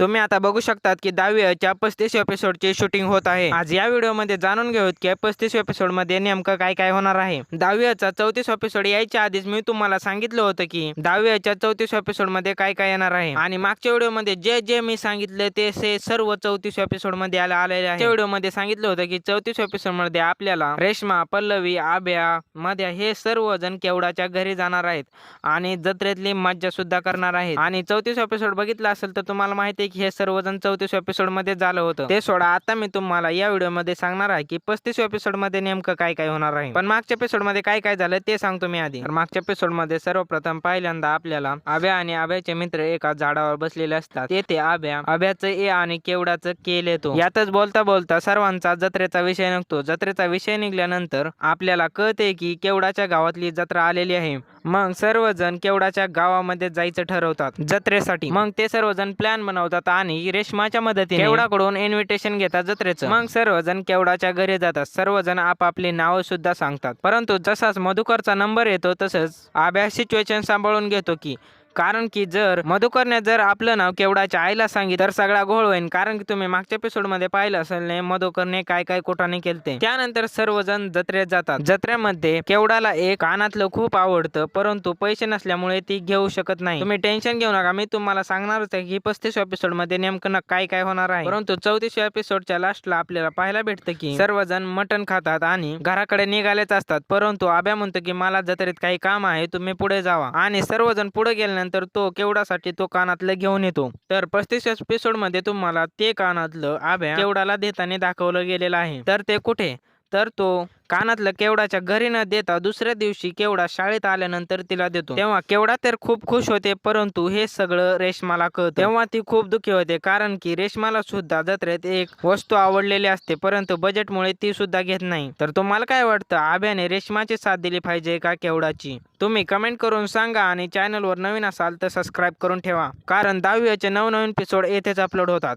तुम्ही आता बघू शकतात की दहावीच्या पस्तीस एपिसोडचे शूटिंग होत आहे. आज या व्हिडिओमध्ये जाणून घेऊत की पस्तीस एपिसोडमध्ये नेमकं काय काय होणार आहे. दहावीचा चौतीस एपिसोड यायच्या आधीच मी तुम्हाला सांगितलं होतं की दहावीच्या चौतीस एपिसोडमध्ये काय काय येणार आहे. आणि मागच्या व्हिडिओमध्ये जे जे मी सांगितलं ते से सर्व चौतीस एपिसोडमध्ये आले आलेले आहे. व्हिडिओमध्ये सांगितलं होतं की चौतीस एपिसोडमध्ये आपल्याला रेश्मा पल्लवी आभ्या मध्या हे सर्व जण केवडाच्या घरी जाणार आहेत. आणि जत्रेतली मज्जा सुद्धा करणार आहेत. आणि चौतीस एपिसोड बघितला असेल तर तुम्हाला माहिती आहे हे सर्वजण चौतीस एपिसोडमध्ये झालं होतं. ते सोडा आता मी तुम्हाला या व्हिडिओमध्ये सांगणार आहे की पस्तीस एपिसोडमध्ये नेमकं काय काय होणार आहे. पण मागच्या एपिसोडमध्ये काय काय झालं ते सांगतो मी आधी. तर मागच्या एपिसोडमध्ये सर्वप्रथम पहिल्यांदा आपल्याला आभ्या आणि आभ्याचे मित्र एका झाडावर बसलेले असतात. तेथे आभ्या आभ्याचं ए आणि केवडाचं केल येतो यातच बोलता बोलता सर्वांचा जत्रेचा विषय निघतो. जत्रेचा विषय निघल्यानंतर आपल्याला कळते की केवडाच्या गावातली जत्रा आलेली आहे. मग सर्वजण केवडाच्या गावामध्ये जायचं ठरवतात जत्रेसाठी. मग ते सर्वजण प्लॅन बनवतात आणि रेशमाच्या मदतीने केवडाकडून इन्व्हिटेशन घेतात जत्रेचं. मग सर्वजण केवडाच्या घरी जातात. सर्वजण आपापली नावं सुद्धा सांगतात. परंतु जसाच मधुकरचा नंबर येतो तसंच आभ्या सिच्युएशन सांभाळून घेतो की कारण की जर मधुकरने जर आपलं नाव केवडाच्या आईला सांगितलं तर सगळा घोळ होईल कारण की तुम्ही मागच्या एपिसोडमध्ये पाहिलं असेल नाही मधुकरने काय काय कोटाने केलते. त्यानंतर सर्वजण जत्रेत जातात. जत्रेमध्ये केवडाला एक कानातलं खूप आवडतं परंतु पैसे नसल्यामुळे ती घेऊ शकत नाही. तुम्ही टेन्शन घेऊ नका. मी तुम्हाला सांगणारच आहे की पस्तीस एपिसोडमध्ये नेमकं काय काय होणार आहे. परंतु चौतीस एपिसोडच्या लास्टला आपल्याला पाहायला भेटतं की सर्वजण मटण खातात आणि घराकडे निघालेच असतात. परंतु आब्या म्हणतो की मला जत्रेत काही काम आहे तुम्ही पुढे जावा. आणि सर्वजण पुढे गेले केल्यानंतर तो केवडासाठी तो कानातलं घेऊन येतो. तर पस्तीस एपिसोडमध्ये तुम्हाला ते कानातलं आभ्या केवडाला देताना दाखवलं गेलेलं आहे. तर ते कुठे? तर तो कानातलं केवडाच्या घरी न देता दुसऱ्या दिवशी केवडा शाळेत आल्यानंतर तिला देतो. तेव्हा केवडा तर खूप खुश होते परंतु हे सगळं रेशमाला कळत. तेव्हा ती खूप दुःखी होते कारण की रेशमाला सुद्धा जत्रेत एक वस्तू आवडलेली असते परंतु बजेटमुळे ती सुद्धा घेत नाही. तर तुम्हाला काय वाटतं? आभ्याने रेशमाची साथ दिली पाहिजे का केवडाची? तुम्ही कमेंट करून सांगा आणि चॅनलवर नवीन असाल तर सबस्क्राईब करून ठेवा. कारण दहावीचे नवनवीन एपिसोड येथेच अपलोड होतात.